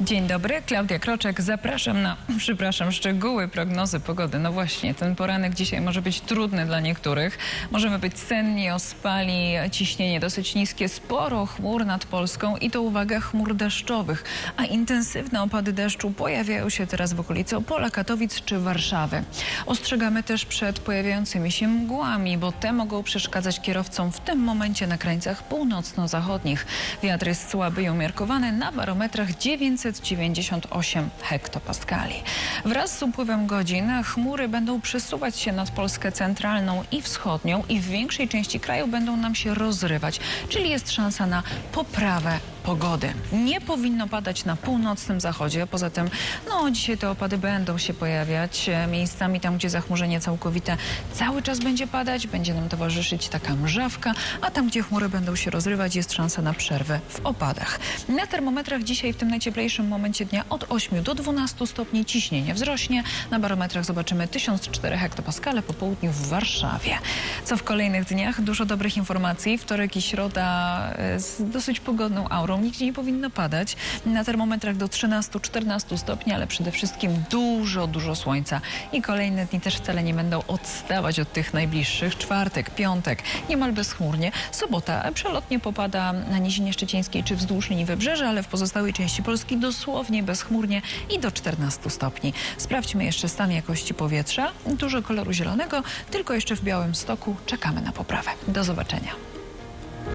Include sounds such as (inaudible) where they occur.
Dzień dobry, Klaudia Kroczek. Zapraszam na, (clears throat) przepraszam, szczegóły prognozy pogody. No właśnie, ten poranek dzisiaj może być trudny dla niektórych. Możemy być senni, ospali, ciśnienie dosyć niskie, sporo chmur nad Polską i to uwaga chmur deszczowych. A intensywne opady deszczu pojawiają się teraz w okolicy Opola, Katowic czy Warszawy. Ostrzegamy też przed pojawiającymi się mgłami, bo te mogą przeszkadzać kierowcom w tym momencie na krańcach północno-zachodnich. Wiatr jest słaby i umiarkowany na barometrach 998 hektopaskali. Wraz z upływem godzin chmury będą przesuwać się nad Polskę centralną i wschodnią i w większej części kraju będą nam się rozrywać, czyli jest szansa na poprawę pogody. Nie powinno padać na północnym zachodzie, poza tym no dzisiaj te opady będą się pojawiać e, miejscami tam, gdzie zachmurzenie całkowite cały czas będzie padać, będzie nam towarzyszyć taka mrzawka, a tam, gdzie chmury będą się rozrywać, jest szansa na przerwę w opadach. Na termometrach dzisiaj w tym najcieplejszym momencie dnia od 8 do 12 stopni ciśnienie wzrośnie. Na barometrach zobaczymy 1004 hektopaskale po południu w Warszawie. Co w kolejnych dniach? Dużo dobrych informacji. Wtorek i środa e, z dosyć pogodną aurą. Nigdzie nie powinno padać. Na termometrach do 13-14 stopni, ale przede wszystkim dużo, dużo słońca. I kolejne dni też wcale nie będą odstawać od tych najbliższych. Czwartek, piątek, niemal bezchmurnie. Sobota przelotnie popada na Nizinie Szczecińskiej czy wzdłuż linii Wybrzeża, ale w pozostałej części Polski dosłownie bezchmurnie i do 14 stopni. Sprawdźmy jeszcze stan jakości powietrza. Dużo koloru zielonego, tylko jeszcze w Białym Stoku czekamy na poprawę. Do zobaczenia.